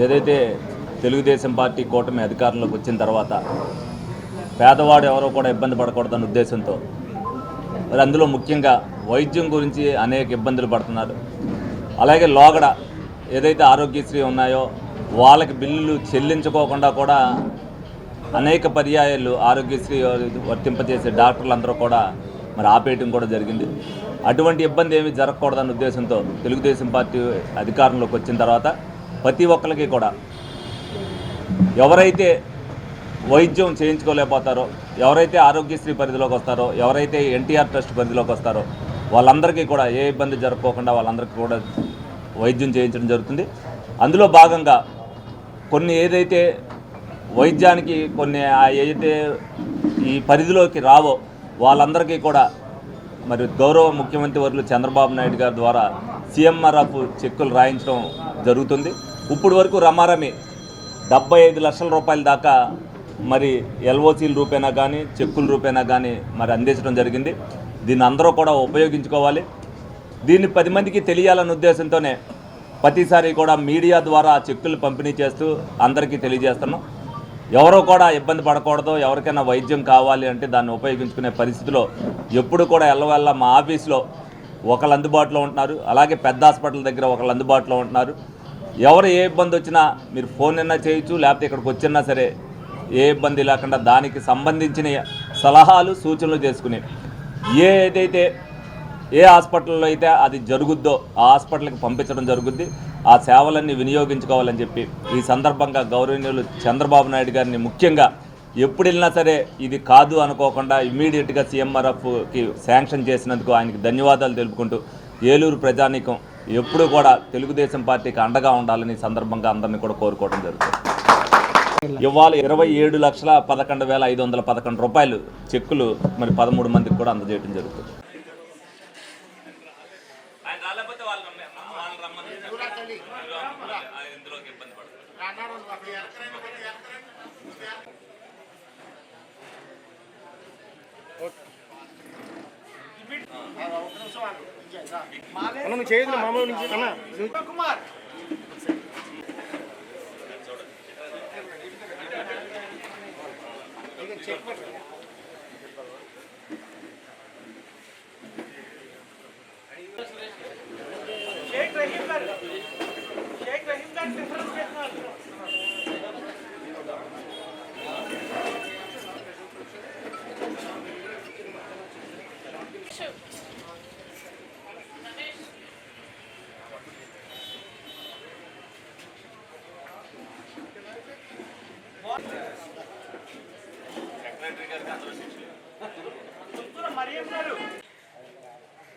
ఏదైతే తెలుగుదేశం పార్టీ కూటమి అధికారంలోకి వచ్చిన తర్వాత పేదవాడు ఎవరో కూడా ఇబ్బంది పడకూడదన్న ఉద్దేశంతో మరి అందులో ముఖ్యంగా వైద్యం గురించి అనేక ఇబ్బందులు పడుతున్నారు. అలాగే లోగడ ఏదైతే ఆరోగ్యశ్రీ ఉన్నాయో వాళ్ళకి బిల్లులు చెల్లించుకోకుండా కూడా అనేక పర్యాయాలు ఆరోగ్యశ్రీ వర్తింపజేసే డాక్టర్లందరూ కూడా మరి ఆపేయటం కూడా జరిగింది. అటువంటి ఇబ్బంది ఏమీ జరగకూడదన్న ఉద్దేశంతో తెలుగుదేశం పార్టీ అధికారంలోకి వచ్చిన తర్వాత ప్రతి ఒక్కరికి కూడా. ఎవరైతే వైద్యం చేయించుకోలేకపోతారో ఎవరైతే ఆరోగ్యశ్రీ పరిధిలోకి వస్తారో ఎవరైతే ఎన్టీఆర్ ట్రస్ట్ పరిధిలోకి వస్తారో వాళ్ళందరికీ కూడా ఏ ఇబ్బంది జరగకోకుండా వాళ్ళందరికీ కూడా వైద్యం చేయించడం జరుగుతుంది. అందులో భాగంగా కొన్ని ఏదైతే వైద్యానికి కొన్ని ఏదైతే ఈ పరిధిలోకి రావో వాళ్ళందరికీ కూడా మరి గౌరవ ముఖ్యమంత్రి వర్యులు చంద్రబాబు నాయుడు గారి ద్వారా సీఎంఆర్ఎఫ్ చెక్కులు రాయించడం జరుగుతుంది. ఇప్పుడు వరకు రమారమి డెబ్బై ఐదు లక్షల రూపాయల దాకా మరి ఎల్ఓసీల రూపేనా కానీ చెక్కుల రూపేనా కానీ మరి అందించడం జరిగింది. దీన్ని అందరూ కూడా ఉపయోగించుకోవాలి. దీన్ని పది మందికి తెలియాలన్న ఉద్దేశంతోనే ప్రతిసారి కూడా మీడియా ద్వారా చెక్కులు పంపిణీ చేస్తూ అందరికీ తెలియజేస్తున్నాం. ఎవరో కూడా ఇబ్బంది పడకూడదు ఎవరికైనా వైద్యం కావాలి అంటే దాన్ని ఉపయోగించుకునే పరిస్థితిలో ఎప్పుడు కూడా ఎల్లవల్ల మా ఆఫీస్లో ఒకళ్ళు అందుబాటులో ఉంటున్నారు. అలాగే పెద్ద హాస్పిటల్ దగ్గర ఒకళ్ళు అందుబాటులో ఉంటున్నారు. ఎవరు ఏ ఇబ్బంది వచ్చినా మీరు ఫోన్ అయినా చేయొచ్చు లేకపోతే ఇక్కడికి వచ్చినా సరే ఏ ఇబ్బంది లేకుండా దానికి సంబంధించిన సలహాలు సూచనలు చేసుకుని ఏదైతే ఏ హాస్పిటల్లో అయితే అది జరుగుద్దో ఆ హాస్పిటల్కి పంపించడం జరుగుద్ది. ఆ సేవలన్నీ వినియోగించుకోవాలని చెప్పి ఈ సందర్భంగా గౌరవనీయులు చంద్రబాబు నాయుడు గారిని ముఖ్యంగా ఎప్పుడు వెళ్ళినా సరే ఇది కాదు అనుకోకుండా ఇమ్మీడియట్గా సీఎంఆర్ఎఫ్కి శాంక్షన్ చేసినందుకు ఆయనకి ధన్యవాదాలు తెలుపుకుంటూ ఏలూరు ప్రజానీకం ఎప్పుడూ కూడా తెలుగుదేశం పార్టీకి అండగా ఉండాలని సందర్భంగా అందరినీ కూడా కోరుకోవడం జరుగుతుంది. ఇవాళ ఇరవై ఏడు లక్షల పదకొండు వేల ఐదు వందల పదకొండు రూపాయలు చెక్కులు మరి పదమూడు మందికి కూడా అందజేయడం జరుగుతుంది. అన్న నువ్వు చేయదు మామూలు నుంచి అన్న కుమార్ షేక్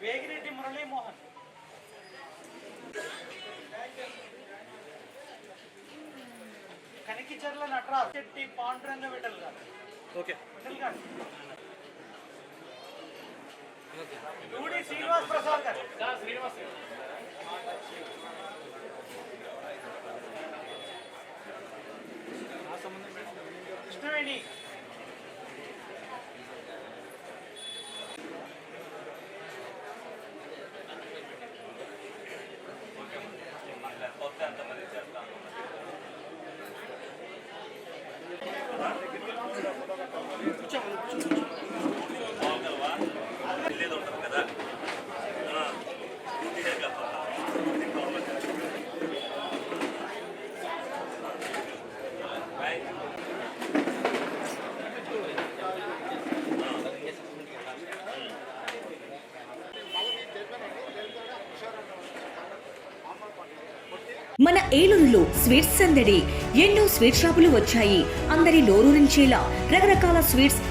వేగిరెడ్డి మురళీమోహన్ కనికిచర్ల నటరాజ్. శెట్టి పాండురంగ విఠల్ గారు. ఓకే. విఠల్ గారు. డూడి శ్రీనివాస్ ప్రసాద్ గారు. శ్రీనివాస్ కృష్ణవేణి. మన ఏలూరులో స్వీట్స్ సందడి ఎన్నో స్వీట్ షాపులు వచ్చాయి. అందరి నోరూరించేలా రకరకాల స్వీట్స్